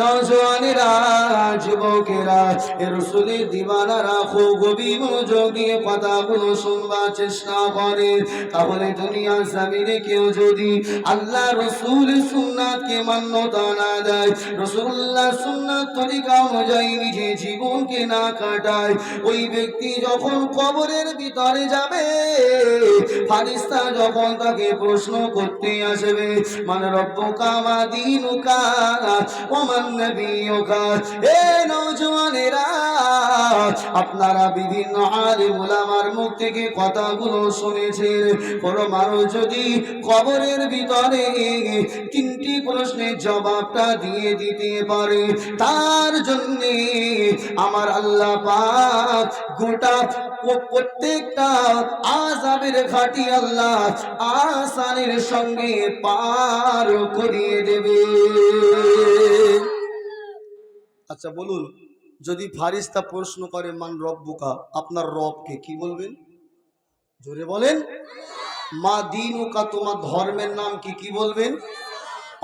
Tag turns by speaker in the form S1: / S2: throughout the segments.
S1: নজওয়ানেরা যুবকেরা এ রসুলের দিবানারা খুব গভীর মনোযোগ কথাগুলো শুনবার চেষ্টা করে। তাহলে দুনিয়ার জামিনে কেউ যদি আল্লাহ রসুল সুন্নাতকে মান্যতা না দেয় রসুল্লাহ সুন্নাত তরিকা অনুযায়ী নিজে জীবনকে না কাটায়, ওই ব্যক্তি যখন কবরের ভিতরে যাবে, ফারিস্তা যখন তাকে প্রশ্ন করতে আসবে মানে রব্বুকা মা দিনুকা, ওমান নবিয়ুকা? এ নওজওয়ানেরা আপনারা বিভিন্ন আলিম উলামার মুখ থেকে কথাগুলো শুনেছেন। কোন মানুষ যদি কবরের ভিতরে তিনটি প্রশ্নের জবাবটা দিয়ে দিতে পারে, তার জন্য আমার আল্লাহ পাক গোটা প্রত্যেকটা আজাবের ঘাটি আল্লাহ আসানের সঙ্গে পার করিয়ে দেবে আচ্ছা বলুন, যদি ফারিস্তা প্রশ্ন করে, মান রব রব্বুকা? আপনার রবকে কি বলবেন? জোরে বলেন। মা দিনুকা, তোমার ধর্মের নাম কি? কি বলবেন?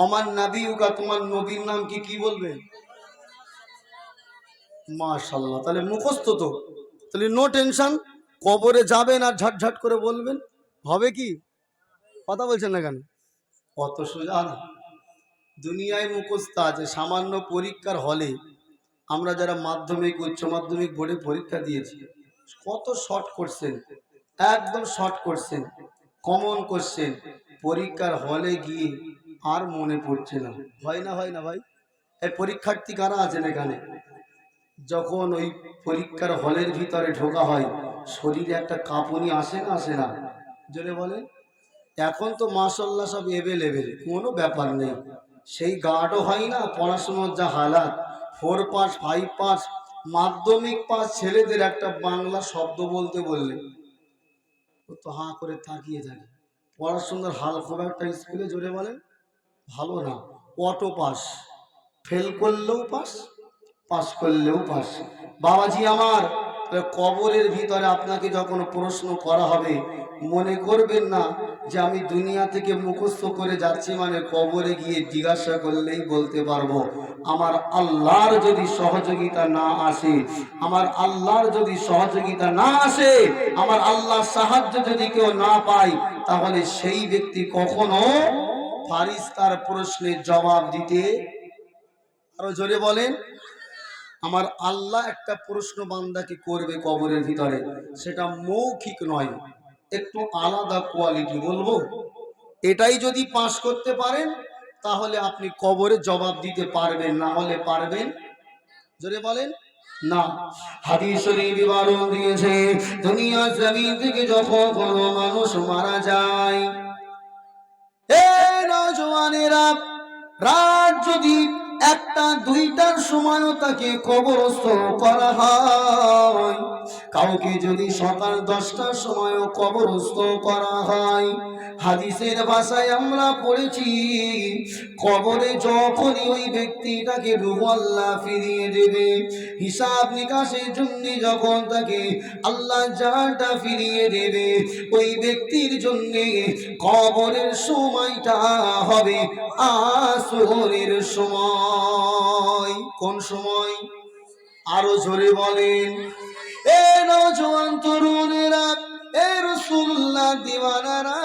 S1: অমান নাবিউকা, তোমার নবীর নাম কি? কি বলবেন? মাশাল্লাহ তাহলে মুখস্থ তো। তাহলে নো টেনশন কবরে যাবেন আর ঝটঝট করে বলবেন। হবে কি? কথা বলছেন না কেন? অত সোজা দুনিয়ায় মুখস্থ আছে, সামান্য পরীক্ষার হলে আমরা যারা মাধ্যমিক, উচ্চ মাধ্যমিক বোর্ডে পরীক্ষা দিয়েছি, কত শর্ট কোশ্চেন একদম শর্ট কোশ্চেন কমন কোশ্চেন পরীক্ষার হলে গিয়ে আর মনে পড়ছে না। হয় না হয় না ভাই? এই পরীক্ষার্থী কারা আছেন এখানে? যখন ওই পরীক্ষার হলের ভিতরে ঢোকা হয়, শরীরে একটা কাঁপুনি আসে না আসে না? জোরে বলে এখন তো মাসাল্লাহ সব এভেলেবেল কোনো ব্যাপার নেই। সেই গার্ডও হয় না, পড়াশোনার যা হালাত four pass, five pass, Madhyamik pass, ছেলেদের একটা বাংলা শব্দ বলতে বললে। ও তো হাঁ করে তাকিয়ে থাকে। পড়াশোনার হাল খুব একটা স্কুলে জোরে বলেন ভালো না। অটো পাস, ফেল করলেও পাস পাস করলেও পাস। বাবাজি আমার কবরের ভিতরে আপনাকে যখন প্রশ্ন করা হবে, মনে করবেন না যে আমি দুনিয়া থেকে মুখস্থ করে যাচ্ছি মানে কবরে গিয়ে জিজ্ঞাসা করলেই বলতে পারব। আমার আল্লাহর যদি সহযোগিতা না আসে, আমার আল্লাহর যদি সহযোগিতা না আসে, আমার আল্লাহর সাহায্য যদি কেউ না পায়, তাহলে সেই ব্যক্তি কখনো ফারিস্তার প্রশ্নের জবাব দিতে আরও জোরে বলেন, আমার আল্লাহ একটা প্রশ্ন বান্দাকে করবে কবরের ভিতরে, সেটা মৌখিক নয়, একটু আলাদা কোয়ালিটি বলব, এটাই যদি পাশ করতে পারেন তাহলে আপনি কবরে জবাব দিতে পারবেন, না হলে পারবেন? জোরে বলেন। না। হাদিস থেকে যখন কোনো মানুষ মারা যায় রাত যদি একটা দুইটার সময়ও তাকে কবরস্থ করা হয়। কাউকে যদি সকাল দশটার সময়ও কবরস্থ করা হয়, হাদিসের ভাষায় আমরা পড়েছি, কবরে যখনই ওই ব্যক্তিটাকে রুহ ফিরিয়ে দেবে, হিসাব নিকাশের জন্য যখন তাকে আল্লাহ জানটা ফিরিয়ে দেবে, ওই ব্যক্তির জন্য কবরের সময়টা হবে আসরের সময়। কোন সময়? আরও জোরে বলেন এ নজওয়ান তরুণেরা এ রসুল্লাহ দিওয়ানারা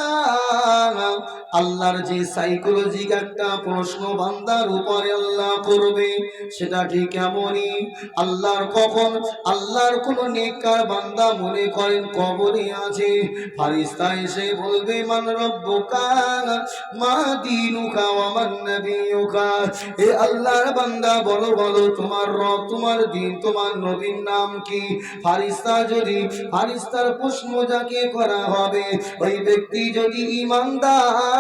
S1: আল্লাহর যে সাইকোলজিক একটা প্রশ্ন বান্দার উপরে আল্লাহ করবে, সেটা ঠিক এমনই। আল্লাহর কখন? আল্লাহর কোন নেককার বান্দা মনে করেন কবরে আছে। ফারিস্তা এসে বলবে, মান রব্বুকা, মা দিনুকা ওয়া মান নাবিয়ুকা? এ আল্লাহর বান্দা বলো বলো, তোমার রব, তোমার দিন, তোমার নবীর নাম কি? ফারিস্তা যদি ফারিস্তার প্রশ্ন যাকে করা হবে, ওই ব্যক্তি যদি ইমানদার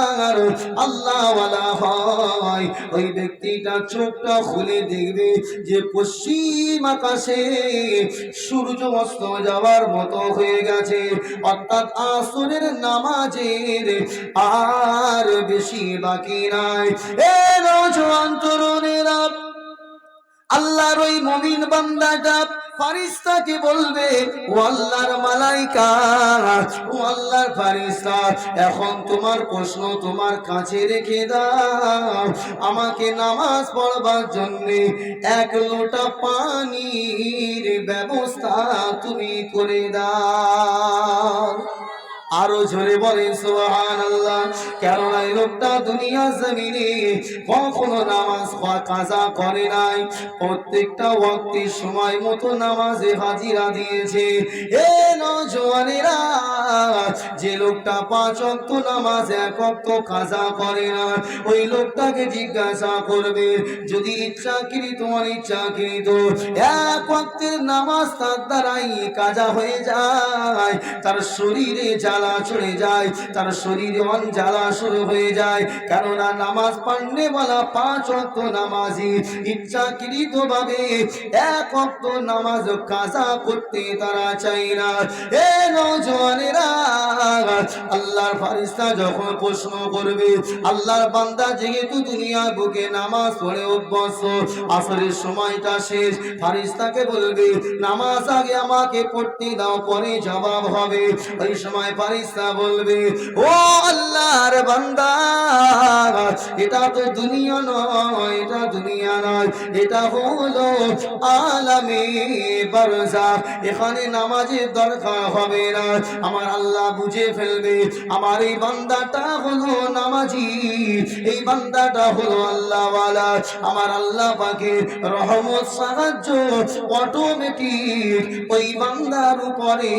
S1: আল্লাহওয়ালা হয়। ওই ব্যক্তিটা চোখটা খুলে দেখবে যে পশ্চিম আকাশে সূর্য অস্ত যাওয়ার মতো হয়ে গেছে। অর্থাৎ আসরের নামাজের আর বেশি বাকি নাই। এ নজওয়ান তরুণেরা আল্লাহর ওই মমিন বান্দাটা ফারিস্তাকে বলবে? ও মালাইকা। ও ফারিস্তা, এখন তোমার প্রশ্ন তোমার কাছে রেখে দাও। আমাকে নামাজ পড়বার জন্য এক লোটা পানির ব্যবস্থা তুমি করে দাও। আরও ঝরে বলে সোহান আল্লাহ কেননা এই লোকটা দুনিয়া জমিনে কখনো নামাজ কাজা করে নাই। প্রত্যেকটা ওয়াক্তির সময় মতো নামাজে হাজিরা দিয়েছে। এ নজওয়ানেরা যে লোকটা পাঁচ অক্ত নামাজ, এক অক্ত কাজা করে না। ওই লোকটাকে জিজ্ঞাসা করবে, যদি ইচ্ছাকৃত, অনিচ্ছাকৃত, এক ওয়াক্তের নামাজ তার দ্বারাই কাজা হয়ে যায়? তার শরীরে জ্বালা চলে যায়, তার শরীরে অন জ্বালা শুরু হয়ে যায়। কেননা নামাজ পান্ডে বলা পাঁচ অক্ত নামাজি ইচ্ছাকৃত ভাবে এক অক্ত নামাজ কাজা করতে তারা চাই না। এ নজওয়ানেরা আল্লাহর ফারিস্তা যখন প্রশ্ন করবে, আল্লাহর বান্দা যেহেতু দুনিয়ার বুকে নামাজ পড়ে অভ্যস্ত, আসরের সময়টা শেষ ফারিস্তাকে বলবে, নামাজ আগে আমাকে পড়তে দাও, পরে জবাব হবে। ওই সময় ফারিস্তা বলবে, ও আল্লাহর বান্দা, এটা তো দুনিয়া নয়, এটা দুনিয়া নয়, এটা হলো আলামে বারজা এখানে নামাজের দরকার হবে না। আমার আল্লাহ বুঝে ফেলবে, আমার এই বান্দাটা হলো নামাজি। এই বান্দাটা হলো আল্লাহওয়ালা। আমার আল্লাহ পাকে রহমত, সাহায্য অটোমেটিক ওই বান্দার উপরে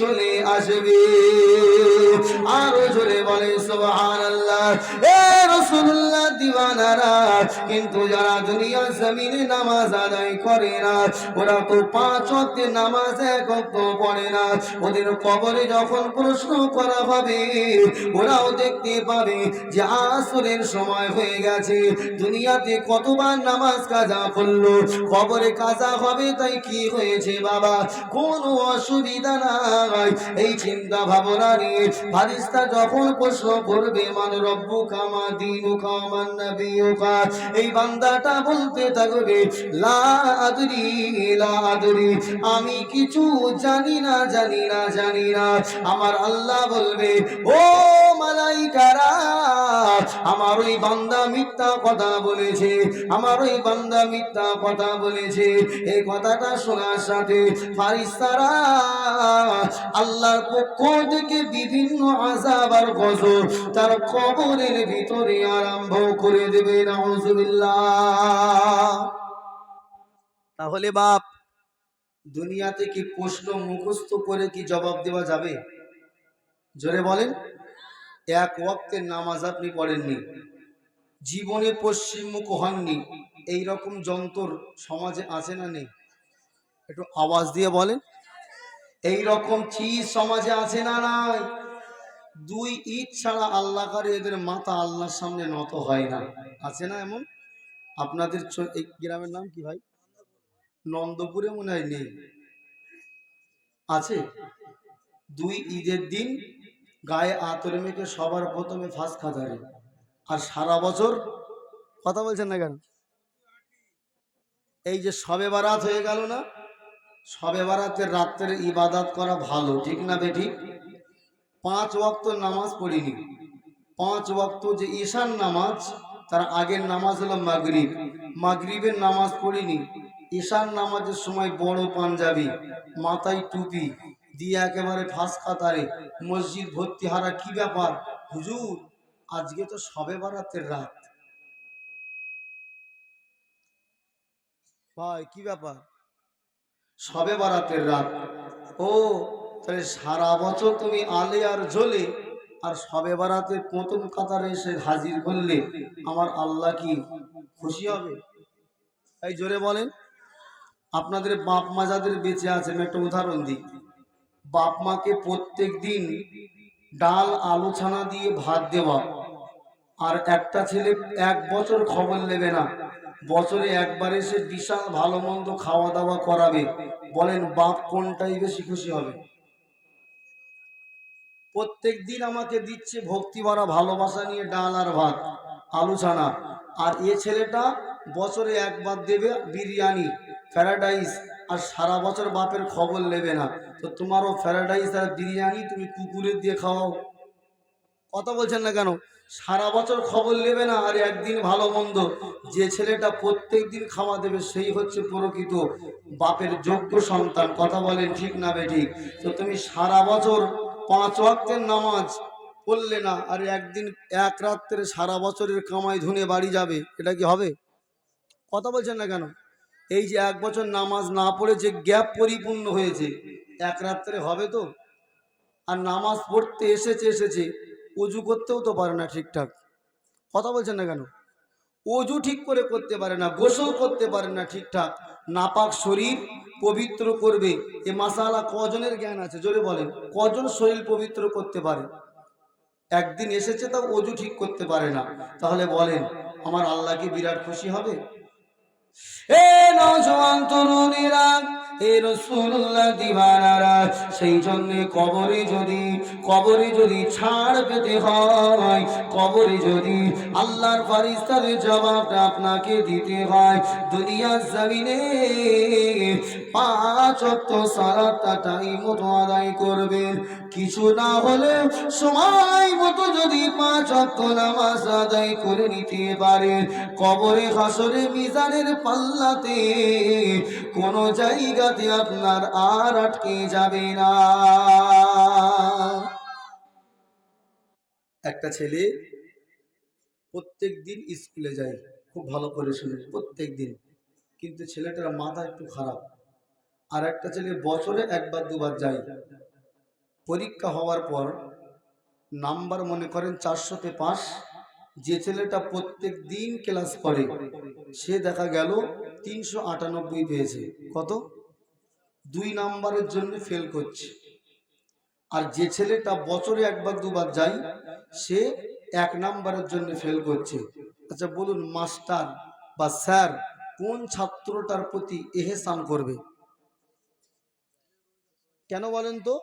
S1: চলে আসবে। আরও জোরে বলে সোহান আল্লাহ এ রসুল্লাহ দিওয়ানারা, কিন্তু যারা দুনিয়া জমিনে নামাজ আদায় করে না, ওরা তো পাঁচ নামাজ এক পড়ে না। ওদের কবরে যখন প্রশ্ন করা হবে, ওরাও দেখতে পাবে যে আসরের সময় হয়ে গেছে। দুনিয়াতে কতবার নামাজ কাজা করল কবরে কাজা হবে তাই কি হয়েছে বাবা? কোনো অসুবিধা নাই। এই চিন্তা ভাবনা নিয়ে ফারিস্তা যখন প্রশ্ন করবে, মান রব্বু কামা দিনু কামান নবিয়ুকা? এই বান্দাটা বলতে থাকবে, লা আদরি লা আদরি। আমি কিছু জানি না জানি না জানি না। আমার আল্লাহ বলবে, ও মালাইকারা, আমার ওই বান্দা মিথ্যা কথা বলেছে, আমার ওই বান্দা মিথ্যা কথা বলেছে। এই কথাটা শোনার সাথে ফারিস্তারা আল্লাহর পক্ষ থেকে বিভিন্ন আজাব আর গজব তার কবরের ভিতরে আরম্ভ করে দেবে, নাউজুবিল্লাহ। তাহলে বাপ দুনিয়াতে কি প্রশ্ন মুখস্থ করে কি জবাব দেওয়া যাবে? জোরে বলেন। এক ওয়াক্তের নামাজ আপনি পড়েননি। জীবনে পশ্চিমমুখ হননি। এই রকম যন্ত্র সমাজে আছে না নেই? একটু আওয়াজ দিয়ে বলেন। এই রকম চিজ সমাজে আছে না নাই? দুই ঈদ ছাড়া আল্লাহ কারে, এদের মাথা আল্লাহর সামনে নত হয় না। আছে না এমন? আপনাদের গ্রামের নাম কি ভাই? নন্দপুরে মনে হয় নেই। আছে। দুই ঈদের দিন গায়ে আতর মেখে সবার প্রথমে ফাঁস খাতারে আর সারা বছর কথা বলছেন না কেন? এই যে সবে বারাত হয়ে গেল না, সবে বারাতের রাত্রে ইবাদত করা ভালো, ঠিক না বেঠিক পাঁচ ওয়াক্ত নামাজ পড়িনি। পাঁচ ওয়াক্ত যে ঈশান নামাজ, তার আগের নামাজ হলো মাগরিব। মাগরিবের নামাজ পড়িনি। ঈশান নামাজের সময় বড় পাঞ্জাবি, মাথায় টুপি, দিয়ে একেবারে ফাঁস কাতারে মসজিদ ভর্তি হারা কি ব্যাপার? হুজুর, আজকে তো সবে বারাতের রাত। ভাই, কি ব্যাপার? সবে বারাতের রাত। ও, তাহলে সারা বছর তুমি আলে আর জ্বলে আর সবে বারাতে প্রথম কাতারে এসে হাজির করলে আমার আল্লাহ কি খুশি হবে? এই জোরে বলেন। আপনাদের বাপ মা যাদের বেঁচে আছে, আমি একটা উদাহরণ দিই। বাপ মাকে প্রত্যেক দিন ডাল, আলু ছানা দিয়ে ভাত দেওয়া। আর একটা ছেলে এক বছর খবর নেবে না। বছরে একবার এসে বিশাল ভালো মন্দ খাওয়া দাওয়া করাবে। বলেন, বাপ কোনটাই বেশি খুশি হবে? প্রত্যেক দিন আমাকে দিচ্ছে ভক্তি ভরা ভালোবাসা নিয়ে ডাল আর ভাত, আলু ছানা। আর এ ছেলেটা বছরে একবার দেবে বিরিয়ানি। প্যারাডাইস আর সারা বছর বাপের খবর নেবে না। তো তোমারও ফ্যারাডাইস আর বিরিয়ানি তুমি কুকুরের দিয়ে খাওয়াও। কথা বলছেন না কেন? সারা বছর খবর নেবে না, আর একদিন ভালো মন্দ। যে ছেলেটা প্রত্যেক দিন খাওয়া দেবে, সেই হচ্ছে প্রকৃত বাপের যোগ্য সন্তান। কথা বলেন ঠিক না বে ঠিক? তো তুমি সারা বছর পাঁচ ওয়াক্তের নামাজ পড়লে না, আর একদিন এক রাত্রে সারা বছরের কামাই ধুনে বাড়ি যাবে, এটা কি হবে? কথা বলছেন না কেন? এই যে এক বছর নামাজ না পড়ে যে গ্যাপ পরিপূর্ণ হয়েছে, এক রাত্রে হবে তো? আর নামাজ পড়তে এসেছে এসেছে অজু করতেও তো পারে না ঠিকঠাক। কথা বলছেন না কেন? অজু ঠিক করে করতে পারে না, গোসল করতে পারে না ঠিকঠাক। নাপাক শরীর পবিত্র করবে। এ মাসালা কজনের জ্ঞান আছে? জোরে বলেন, কজন শরীর পবিত্র করতে পারে? একদিন এসেছে তা অজু ঠিক করতে পারে না। তাহলে বলেন, আমার আল্লাহকে বিরাট খুশি হবে? এ নজওয়ান তরুণীরা সেই জন্য কবরে যদি কবরে যদি ছাড় পেতে হয়, কবরে যদি আল্লাহর ফারিস্তাদের জবাবটা আপনাকে দিতে হয়, দুনিয়ার জমিনে পাঁচ টাইম মতো আদায় কিছু না হলে সময় মতো যদি পাঁচ অক্ট নামাজ আদায় করে নিতে পারেন। কবরে হাসরে মিজানের পাল্লাতে কোন জায়গাতে আপনার আর আটকে যাবে না। একটা ছেলে প্রত্যেক দিন স্কুলে যায়, খুব ভালো করে শুনে প্রত্যেক দিন কিন্তু ছেলেটার মাথা একটু খারাপ। আর একটা ছেলে বছরে একবার, দুবার যায়। পরীক্ষা হওয়ার পর নাম্বার মনে করেন চারশোতে পাস যে ছেলেটা প্রত্যেক দিন ক্লাস করে, সে দেখা গেল তিনশো আটানব্বই পেয়েছে। কত? দুই নাম্বারের জন্য ফেল করছে। আর যে ছেলেটা বছরে একবার, দুবার যায়, সে এক নাম্বারের জন্য ফেল করছে। আচ্ছা বলুন, মাস্টার বা স্যার কোন ছাত্রটার প্রতি এহেসান করবে? কেন বলেন তো?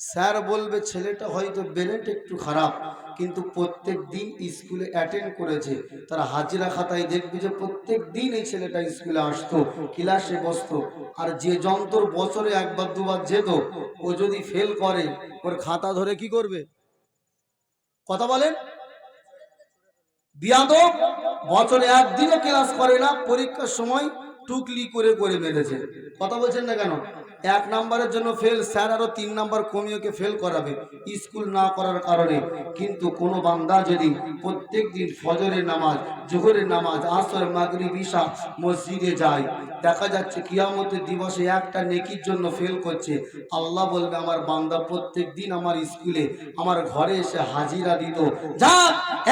S1: স্যার বলবে, ছেলেটা হয়তো ব্রেনটা একটু খারাপ, কিন্তু প্রত্যেক দিন স্কুলে অ্যাটেন্ড করেছে। তারা হাজিরা খাতায় দেখবে যে প্রত্যেক দিন এই ছেলেটা স্কুলে আসতো, ক্লাসে বসতো। আর যে যন্ত্র বছরে একবার, দুবার যেত, ও যদি ফেল করে, ওর খাতা ধরে কি করবে? কথা বলেন? বিয়াদব, বছরে একদিনও ক্লাস করে না, পরীক্ষার সময় টুকলি করে করে মেরেছে। কথা বলছেন না কেন? এক নাম্বারের জন্য ফেল স্যার আরও তিন নাম্বার কমিয়ে ওকে ফেল করাবে স্কুল না করার কারণে। কিন্তু কোনো বান্দা যদি প্রত্যেক দিন ফজরের নামাজ, জোহরের নামাজ, আসর মাগরি বিশা মসজিদে যায়, দেখা যাচ্ছে কিয়ামতের দিবসে একটা নেকির জন্য ফেল করছে। আল্লাহ বলবে, আমার বান্দা প্রত্যেক দিন আমার স্কুলে আমার ঘরে এসে হাজিরা দিত। যা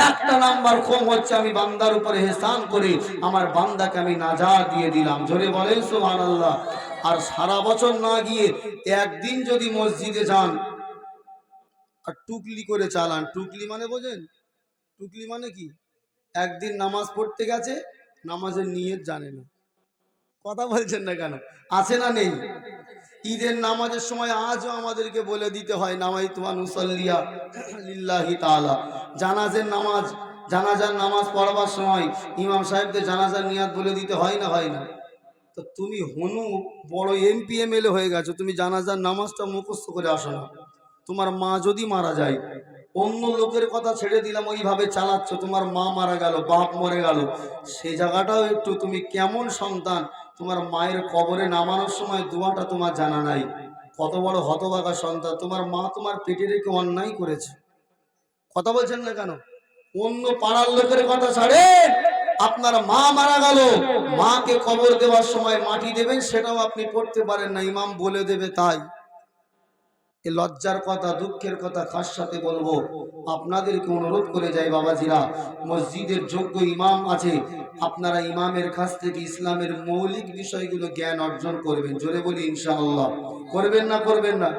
S1: একটা নাম্বার কম হচ্ছে, আমি বান্দার উপরে হেসান করে আমার বান্দাকে আমি নাজা দিয়ে দিলাম। জোরে বলেন সোহান আল্লাহ আর সারা বছর না গিয়ে একদিন যদি মসজিদে যান, আর টুকলি করে চালান, টুকলি মানে বোঝেন? টুকলি মানে কি? একদিন নামাজ পড়তে গেছে, নামাজের নিয়ত জানে না। কথা বলছেন না কেন? আছে না নেই? ঈদের নামাজের সময় আজও আমাদেরকে বলে দিতে হয় নামাই তোমার মুসল্লিয়া লিল্লাহি তাআলা। জানাজের নামাজ, জানাজার নামাজ পড়বার সময় ইমাম সাহেবদের জানাজার নিয়াত বলে দিতে হয় না হয় না। তো তুমি হনু বড় এমপি এমএলএ হয়ে গেছো, তুমি জানাজার নামাজটা মুখস্থ করে আসো না। তোমার মা যদি মারা যায়, অন্য লোকের কথা ছেড়ে দিলাম, ওইভাবে চালাচ্ছ, তোমার মা মারা গেল, বাপ মরে গেল সেই জায়গাটাও একটু তুমি কেমন সন্তান, তোমার মায়ের কবরে নামানোর সময় দোয়াটা তোমার জানা নাই। কত বড় হতবাগা সন্তান, তোমার মা তোমার পেটে রেখে অন্যায় করেছে। কথা বলছেন না কেন? অন্য পাড়ার লোকের কথা ছাড়ে। আপনার মা মারা গেল, মাকে কবর দেওয়ার সময় মাটি দেবেন, সেটাও আপনি পড়তে পারেন না, ইমাম বলে দেবে তাই। এ লজ্জার কথা, দুঃখের কথা কার সাথে বলব? আপনাদেরকে অনুরোধ করে যাই বাবাজিরা, মসজিদের যোগ্য ইমাম আছে, আপনারা ইমামের কাছ থেকে ইসলামের মৌলিক বিষয়গুলো জ্ঞান অর্জন করবেন, জোরে বলি ইনশাআল্লাহ। করবেন না করবেন না।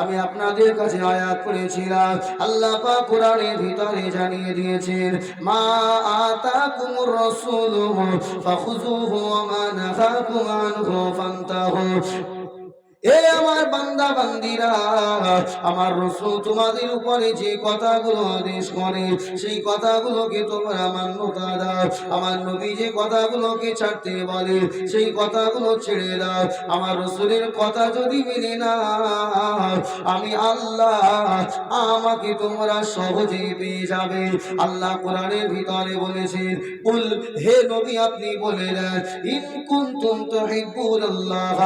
S1: আমি আপনাদের কাছে আয়াত করেছিলাম। আল্লাহ কোরআনের ভিতরে জানিয়ে দিয়েছেন, মা আতাকুমুর রাসূলু ফাখুযুহু ওয়া মা হে আমার বান্দা আমার রসুল তোমাদের উপরে যে কথাগুলো আদেশ করে, সেই কথাগুলোকে তোমরা মান্যতা দাও। আমার নবী যে কথাগুলোকে ছাড়তে বলে, সেই কথাগুলো ছেড়ে দাও। আমার রসুলের কথা যদি মেনে না আমি আল্লাহ আমাকে তোমরা সহজে পেয়ে যাবে। আল্লাহ কোরআনের ভিতরে বলেছেন, কুল, হে নবী, আপনি বলে দেন, ইন কুনতুম তুহিব্বুনাল্লাহ,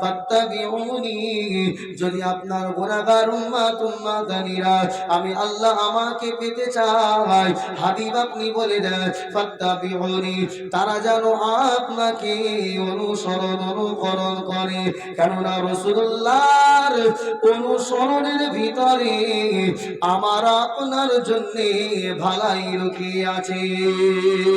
S1: ফাত্তাবিউনি যদি আপনার গোনাগার উম্মা তুম্মা উম্মাতানিরা আমি আল্লাহ আমাকে পেতে চাই হাবিব আপনি বলে দেন তারা যেন আপনাকে অনুসরণ অনুকরণ করে। কেননা রসুল্লাহর অনুসরণের ভিতরে আমার আপনার জন্যে ভালাই রুখে আছে।